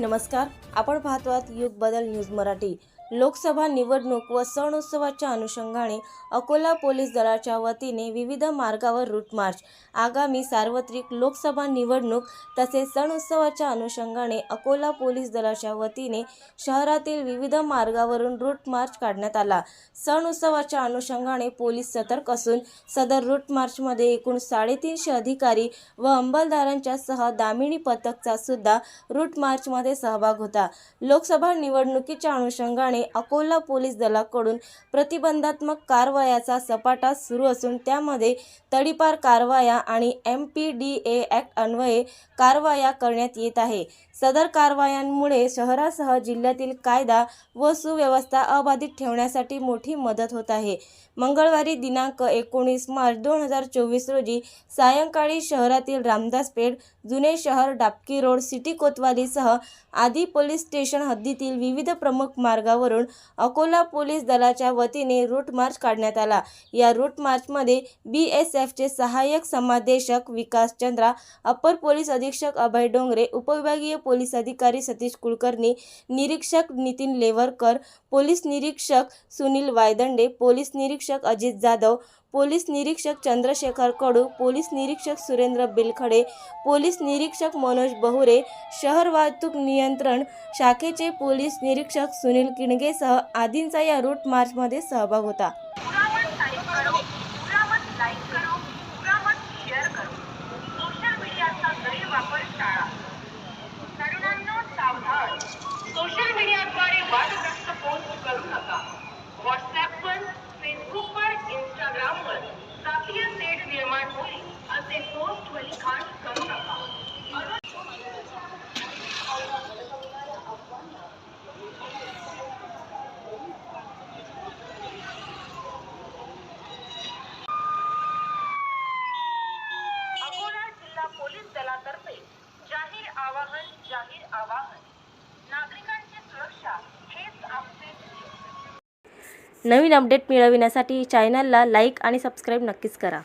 नमस्कार. आपण पाहतो आहात युग बदल न्यूज मराठी. लोकसभा निवडणूक व सण उत्सवाच्या अनुषंगाने अकोला पोलीस दलाच्या वतीने विविध मार्गावर रूट मार्च आगामी सार्वत्रिक लोकसभा निवडणूक तसेच सण उत्सवाच्या अनुषंगाने अकोला पोलीस दलाच्या वतीने शहरातील विविध मार्गावरून रूट मार्च काढण्यात आला. सण उत्सवाच्या अनुषंगाने पोलीस सतर्क असून सदर रूट मार्चमध्ये एकूण साडेतीनशे अधिकारी व अंमलदारांच्या सह दामिनी पथकचा सुद्धा रूट मार्चमध्ये सहभाग होता. लोकसभा निवडणुकीच्या अनुषंगाने अकोला पोलीस दलाकडून प्रतिबंधात्मक कारवायाचा सपाटा सुरू असून त्यामध्ये तडीपार कारवाया आणि M P D A act अन्वये कारवाया करण्यात येत आहे. सदर कारवायांमुळे शहरासह जिल्ह्यातील कायदा व सुव्यवस्था अबाधित ठेवण्यासाठी मोठी मदत होत आहे. मंगळवारी दिनांक एकोणीस मार्च दोन हजार चोवीस रोजी सायंकाळी शहरातील रामदास पेठ जुने शहर डापकी रोड सिटी कोतवालीसह आदी पोलीस स्टेशन हद्दीतील विविध प्रमुख मार्गावर मार्गावरून अकोला पोलीस दलाच्या वतीने रूट मार्च काढण्यात आला. या रूट मार्चमध्ये बी एस एफचे सहाय्यक समादेशक विकास चंद्रा अप्पर पोलीस अधीक्षक अभय डोंगरे उपविभागीय पोलीस अधिकारी सतीश कुलकर्णी निरीक्षक नितीन लेवरकर पोलीस निरीक्षक सुनील वायदंडे पोलीस निरीक्षक अजित जाधव पोलीस निरीक्षक चंद्रशेखर कडू पोलीस निरीक्षक सुरेंद्र बिलखडे पोलीस निरीक्षक मनोज बहुरे शहर वाहतूक नियंत्रण शाखेचे पोलीस निरीक्षक सुनील किणगेसह आदींचा या रूट मार्चमध्ये सहभाग होता. निर्माण होईल असे पोस्ट व करू नका. अकोला जिल्हा पोलीस दलातर्फे जाहीर आवाहन जाहीर आवाहन. नागरिकांची सुरक्षा हेच आमचे नवीन अपडेट मिळविण्यासाठी चॅनलला लाईक आणि सबस्क्राईब नक्कीच करा.